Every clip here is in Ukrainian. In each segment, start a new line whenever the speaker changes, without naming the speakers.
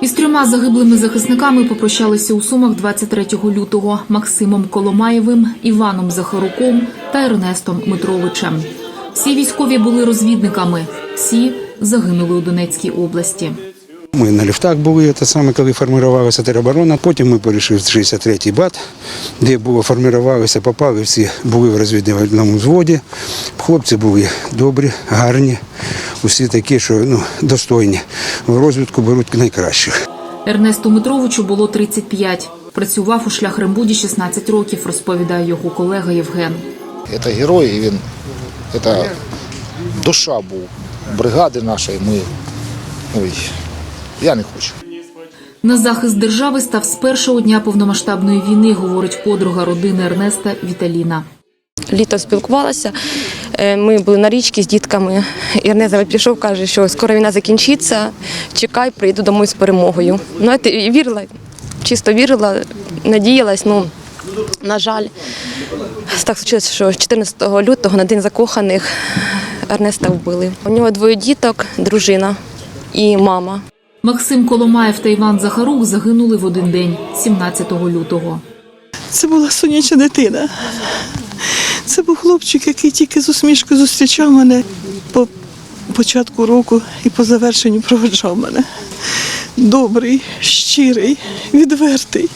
Із трьома загиблими захисниками попрощалися у Сумах 23 лютого Максимом Коломаєвим, Іваном Захаруком та Ернестом Митровичем. Всі військові були розвідниками, всі загинули у Донецькій області.
Ми на ліфтах були, те саме, коли формувалася тероборона. Потім ми перейшли в 63-й бат, де було формувалися, попали всі, були в розвідувальному взводі. Хлопці були добрі, гарні, усі такі, що ну, достойні. В розвідку беруть найкращих.
Ернесту Митровичу було 35. Працював у шляхрембуді 16 років, розповідає його колега Євген.
Це герой, і він це душа був бригади нашої. Ми ой, я не хочу.
На захист держави став з першого дня повномасштабної війни, говорить подруга родини Ернеста Віталіна.
Літо спілкувалася. Е, Ми були на річці з дітками. Ірнеза прийшов, каже, що скоро війна закінчиться. Чекай, прийду домой з перемогою. Ну, я вірила, чисто вірила, надіялась. Ну, на жаль, так случилось, що 14 лютого на день закоханих Ернеста вбили. У нього двоє діток, дружина і мама.
Максим Коломаєв та Іван Захарук загинули в один день, 17 лютого.
Це була сонячна дитина. Це був хлопчик, який тільки з усмішкою зустрічав мене початку року і по завершенню проведжав мене. Добрий, щирий, відвертий.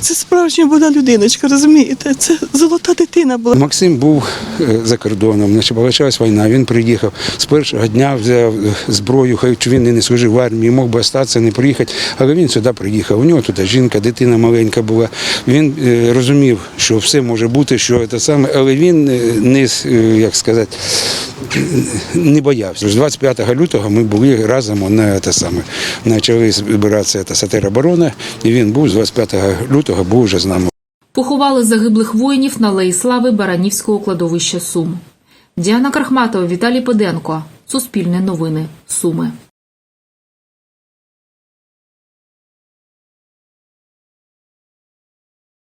Це справжня була людиночка, розумієте? Це золота дитина була.
Максим був е, за кордоном, значить, почалась війна. Він приїхав з першого дня, взяв е, зброю, хай він не служив в армії, мог би остатися, не приїхати, але він сюди приїхав. У нього тут жінка, дитина маленька була. Він е, розумів, що все може бути, що це саме, але він не як сказати. Не боявся. З 25 лютого ми були разом на те саме. Почали збиратися та тероборона, і він був з 25 лютого був вже з нами.
Поховали загиблих воїнів на Алеї Слави Баранівського кладовища Сум. Діана Крахматова, Віталій Поденко. Суспільне новини. Суми.